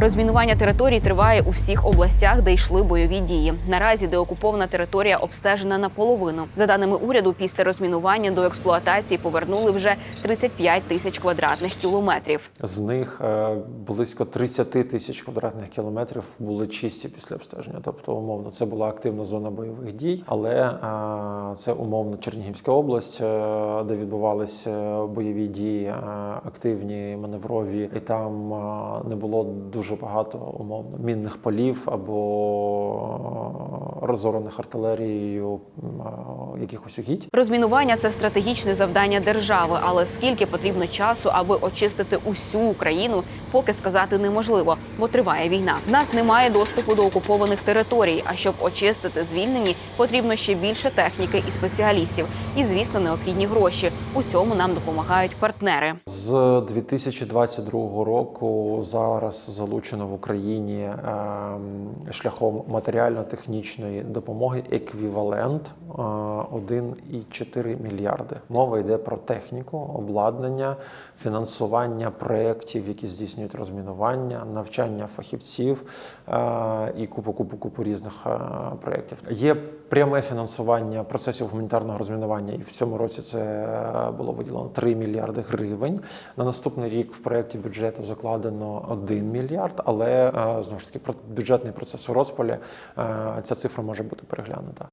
Розмінування територій триває у всіх областях, де йшли бойові дії. Наразі деокупована територія обстежена наполовину. За даними уряду, після розмінування до експлуатації повернули вже 35 тисяч квадратних кілометрів. З них е, близько 30 тисяч квадратних кілометрів були чисті після обстеження. Тобто, умовно, це була активна зона бойових дій, але е, це умовно Чернігівська область, е, де відбувалися бойові дії, активні маневрові, і там не було дуже багато умовно мінних полів або е, розорених артилерією е, якихось угідь. Розмінування це стратегічне завдання держави, але скільки потрібно часу, аби очистити усю Україну, поки сказати неможливо, бо триває війна. В нас немає доступу до окупованих територій. А щоб очистити звільнені, потрібно ще більше техніки і спеціалістів. І звісно, необхідні гроші. У цьому нам допомагають партнери. З 2022 року зараз залучено в Україні ем, шляхом матеріально-технічної допомоги еквівалент 1,4 мільярди. Мова йде про техніку, обладнання, фінансування проєктів, які здійснюють розмінування, навчання фахівців е, і купу купу купу різних е, проєктів. Є пряме фінансування процесів гуманітарного розмінування, і в цьому році це е, було виділено 3 мільярди гривень. На наступний рік в проєкті бюджету закладено 1 мільярд, але знову ж таки бюджетний процес у розпалі ця цифра може бути переглянута.